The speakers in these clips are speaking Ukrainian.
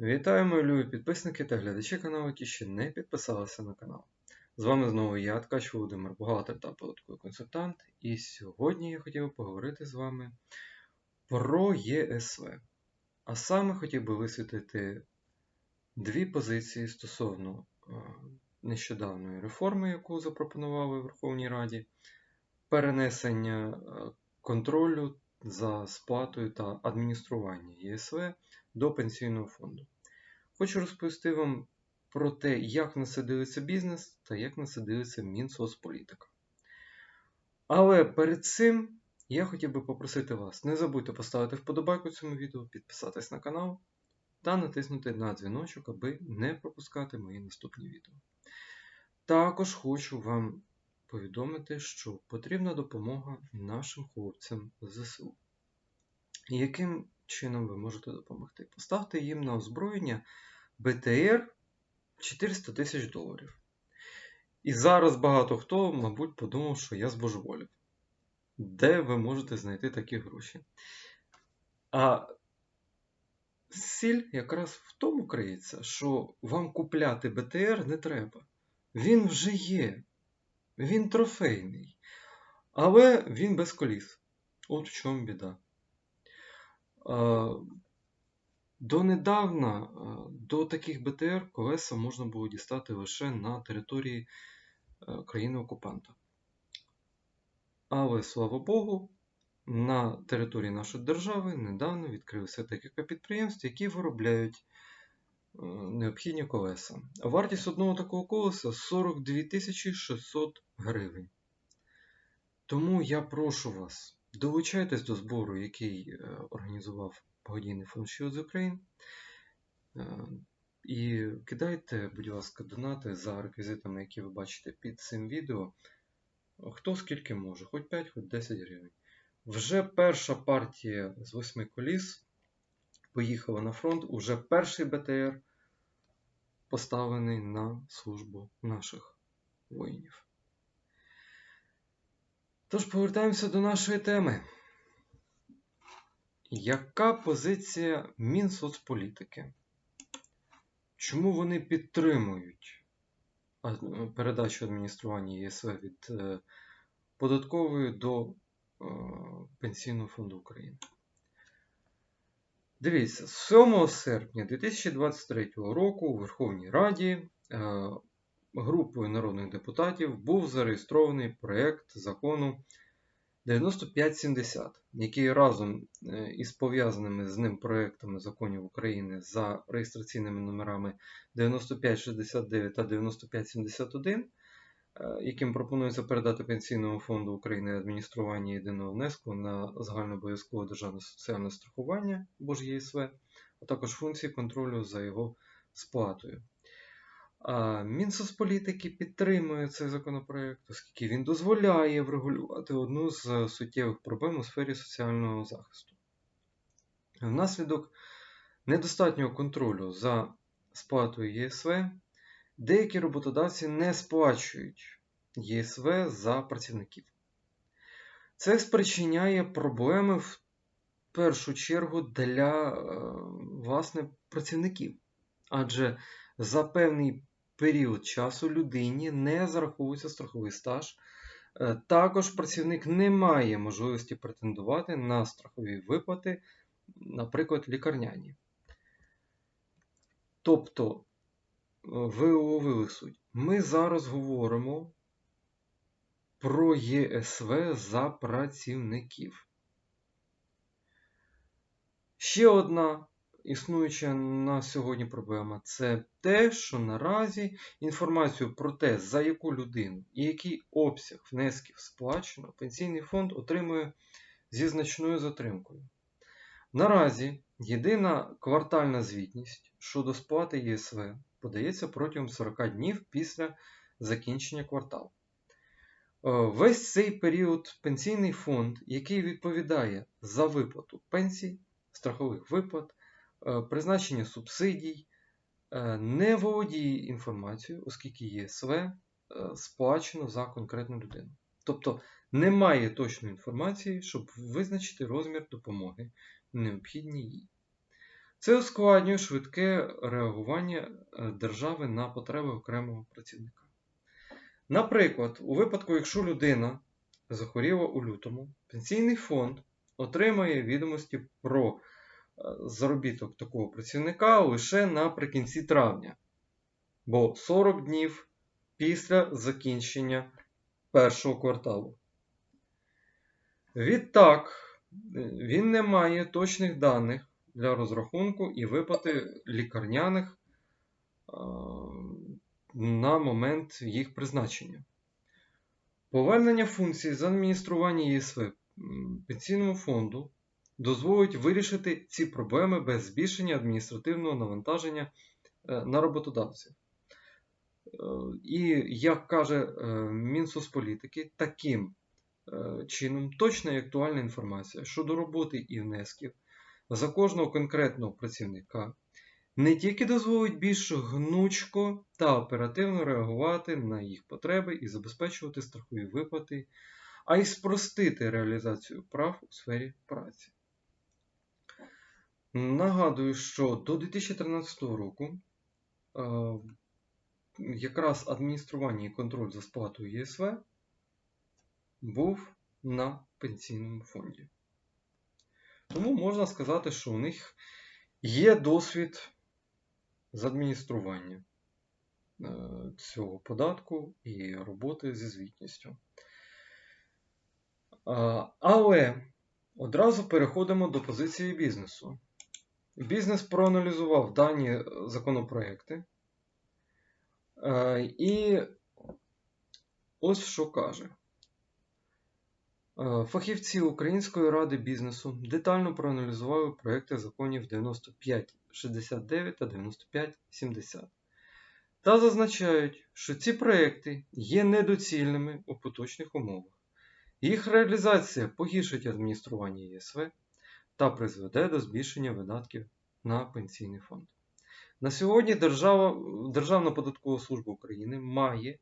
Вітаю, мої любі підписники та глядачі каналу, які ще не підписалися на канал. З вами знову я, Ткач Володимир, бухгалтер та податковий консультант. І сьогодні я хотів поговорити з вами про ЄСВ. А саме хотів би висвітлити дві позиції стосовно е, нещодавної реформи, яку запропонували в Верховній Раді, перенесення е, контролю за сплатою та адміністрування ЄСВ до пенсійного фонду. Хочу розповісти вам про те, як насадилися бізнес та як насадилися Мінсоцполітика. Але перед цим я хотів би попросити вас, не забудьте поставити вподобайку цьому відео, підписатись на канал та натиснути на дзвіночок, аби не пропускати мої наступні відео. Також хочу вам повідомити, що потрібна допомога нашим хлопцям ЗСУ. Яким чином ви можете допомогти? Поставте їм на озброєння БТР 400 тисяч доларів. І зараз багато хто, мабуть, подумав, що я збожеволів. Де ви можете знайти такі гроші? А сіль якраз в тому криється, що вам купляти БТР не треба. Він вже є. Він трофейний. Але він без коліс. От в чому біда. Донедавна до таких БТР колеса можна було дістати лише на території е, країни-окупанта. Але, слава Богу, на території нашої держави недавно відкрилися декілька підприємств, які виробляють необхідні колеса. Вартість одного такого колеса 42 600 гривень. Тому я прошу вас, долучайтесь до збору, який е, організував благодійний фонд Shield Ukraine. І кидайте, будь ласка, донати за реквізитами, які ви бачите під цим відео. Хто скільки може, хоч 5, хоч 10 гривень. Вже перша партія з 8 коліс поїхала на фронт. Уже перший БТР поставлений на службу наших воїнів. Тож повертаємося до нашої теми. Яка позиція Мінсоцполітики? Чому вони підтримують передачу адміністрування ЄСВ від е, податкової до е, Пенсійного фонду України? Дивіться, 7 серпня 2023 року у Верховній Раді е, групою народних депутатів був зареєстрований проєкт закону 9570, який разом е, із пов'язаними з ним проектами законів України за реєстраційними номерами 9569 та 9571, е, яким пропонується передати Пенсійному фонду України адміністрування єдиного внеску на загальнообов'язкове державне соціальне страхування або ж ЄСВ, а також функції контролю за його сплатою. Мінсоцполітики підтримує цей законопроект, оскільки він дозволяє врегулювати одну з суттєвих проблем у сфері соціального захисту. Внаслідок недостатнього контролю за сплатою ЄСВ, деякі роботодавці не сплачують ЄСВ за працівників. Це спричиняє проблеми в першу чергу для е, власне, працівників. Адже за певний період часу людині не зараховується страховий стаж. Е, також працівник не має можливості претендувати на страхові виплати, наприклад, лікарняні. Тобто, ви уловили суть. Ми зараз говоримо про ЄСВ за працівників. Ще одна існуюча на сьогодні проблема це те, що наразі інформацію про те, за яку людину і який обсяг внесків сплачено, пенсійний фонд отримує зі значною затримкою. Наразі єдина квартальна звітність щодо сплати ЄСВ подається протягом 40 днів після закінчення кварталу. Е, весь цей період пенсійний фонд, який відповідає за виплату пенсій, страхових виплат, Е, призначення субсидій, е, не володіє інформацією, оскільки ЄСВ сплачено за конкретну людину. Тобто немає точної інформації, щоб визначити розмір допомоги, необхідній їй. Це ускладнює швидке реагування е, держави на потреби окремого працівника. Наприклад, у випадку, якщо людина захворіла у лютому, пенсійний фонд отримає відомості про е, заробіток такого працівника лише наприкінці травня, бо 40 днів після закінчення першого кварталу. Відтак, е, він не має точних даних для розрахунку і виплати лікарняних на момент їх призначення. Повернення функцій з адміністрування ЄСВ пенсійному фонду дозволить вирішити ці проблеми без збільшення адміністративного навантаження е, на роботодавців. Е, І, як каже е, Мінсоцполітики, таким е, чином точна і актуальна інформація щодо роботи і внесків за кожного конкретного працівника не тільки дозволить більш гнучко та оперативно реагувати на їх потреби і забезпечувати страхові виплати, а й спростити реалізацію прав у сфері праці. Нагадую, що до 2013 року е, якраз адміністрування і контроль за сплатою ЄСВ був на пенсійному фонді. Тому можна сказати, що у них є досвід з адміністрування е, цього податку і роботи зі звітністю. Але одразу переходимо до позиції бізнесу. Бізнес проаналізував дані законопроекти. е, І ось що каже. Е, Фахівці Української ради бізнесу детально проаналізували проекти законів 9569 та 9570 та зазначають, що ці проекти є недоцільними у поточних умовах. Їх реалізація погіршить адміністрування ЄСВ та призведе до збільшення видатків на пенсійний фонд. На сьогодні Держава, Державна податкова служба України має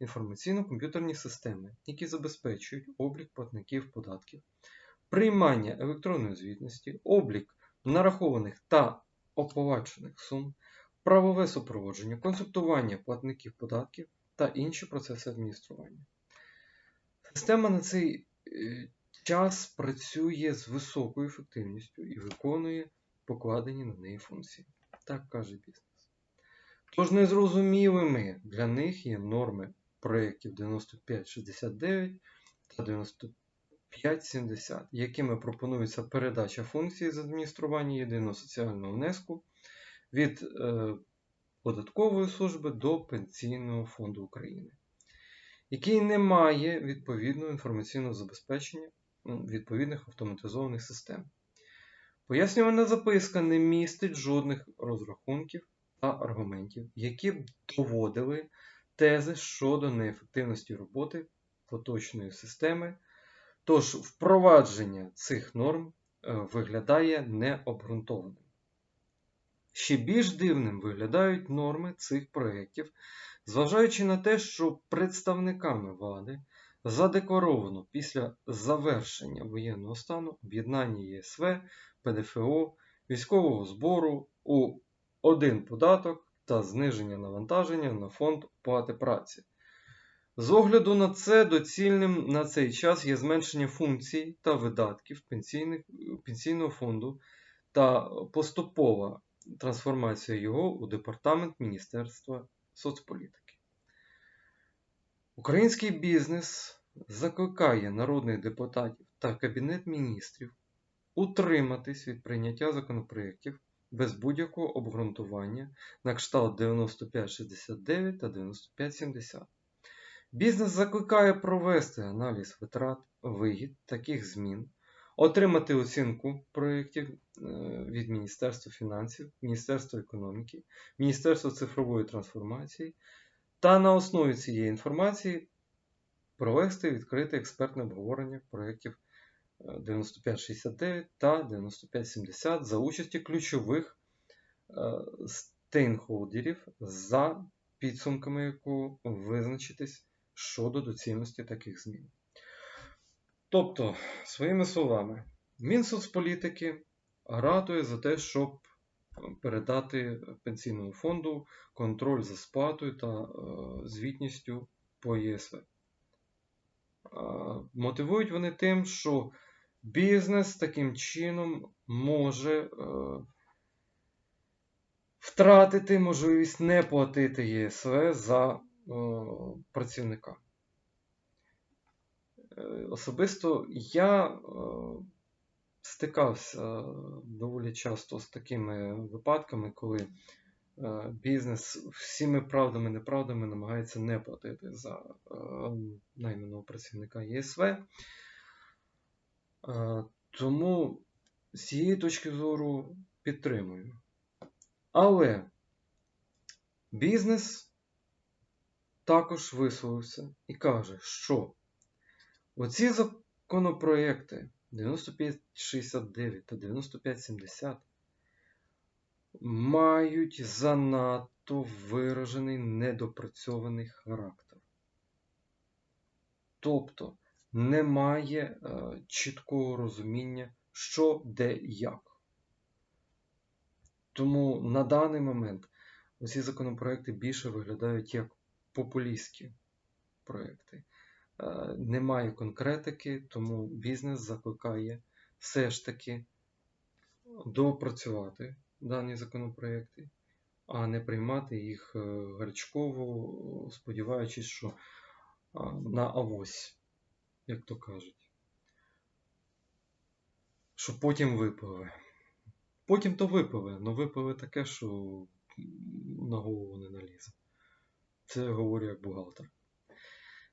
інформаційно-комп'ютерні системи, які забезпечують облік платників податків, приймання електронної звітності, облік нарахованих та оплачених сум, правове супроводження, консультування платників податків та інші процеси адміністрування. Система на цей е, час працює з високою ефективністю і виконує покладені на неї функції. Так каже бізнес. Тож незрозумілими для них є норми проєктів 9569 та 9570, якими пропонується передача функції з адміністрування єдиного соціального внеску від е, податкової служби до Пенсійного фонду України, який не має відповідного інформаційного забезпечення відповідних автоматизованих систем. Пояснювальна записка не містить жодних розрахунків та аргументів, які б доводили тези щодо неефективності роботи поточної системи, тож впровадження цих норм е, виглядає необґрунтованим. Ще більш дивним виглядають норми цих проєктів, зважаючи на те, що представниками влади задекларовано після завершення воєнного стану об'єднання ЄСВ, ПДФО, військового збору у один податок та зниження навантаження на фонд оплати праці. З огляду на це доцільним на цей час є зменшення функцій та видатків пенсійного фонду та поступова трансформація його у Департамент Міністерства соцполітики. Український бізнес закликає народних депутатів та Кабінет міністрів утриматись від прийняття законопроєктів без будь-якого обґрунтування на кшталт 9569 та 9570. Бізнес закликає провести аналіз витрат, вигід таких змін, отримати оцінку проєктів е, від Міністерства фінансів, Міністерства економіки, Міністерства цифрової трансформації та на основі цієї інформації провести відкрите експертне обговорення проєктів 9569 та 9570 за участі ключових е, стейнхолдерів за підсумками якого визначитись щодо доцільності таких змін. Тобто, своїми словами, Мінсоцполітики ратує за те, щоб передати пенсійному фонду контроль за сплатою та е, звітністю по ЄСВ. Е, Мотивують вони тим, що бізнес таким чином може е, втратити можливість не платити ЄСВ за е, працівника. Е, Особисто я е, стикався доволі часто з такими випадками, коли е, бізнес всіми правдами неправдами намагається не платити за е, найманого працівника ЄСВ. Е, Тому з цієї точки зору підтримую. Але бізнес також висловився і каже, що оці законопроекти 9569 та 9570 мають занадто виражений недопрацьований характер. Тобто немає е, чіткого розуміння, що, де, і як. Тому на даний момент усі законопроекти більше виглядають як популістські проекти. Е, Немає конкретики, тому бізнес закликає все ж таки доопрацювати дані законопроекти, а не приймати їх е, гарячково, сподіваючись, що на авось, як то кажуть. Що потім випливе. Потім то випливе, але випливе таке, що на голову не налізе. Це я говорю як бухгалтер.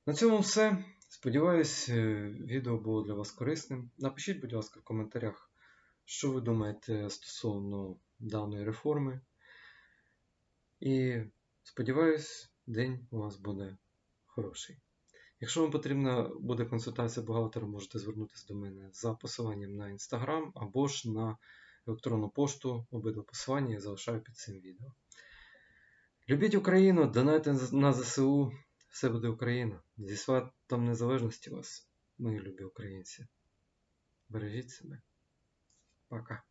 На цьому все. Сподіваюсь, е, відео було для вас корисним. Напишіть, будь ласка, в коментарях, що ви думаєте стосовно даної реформи. І сподіваюсь, день у вас буде хороший. Якщо вам потрібна буде консультація бухгалтера, можете звернутися до мене за посиланням на Instagram або ж на електронну пошту. Обидва посилання я залишаю під цим відео. Любіть Україну, донайте на ЗСУ. Все буде Україна. Зі святом незалежності вас, мої любі українці. Бережіть себе. Пока.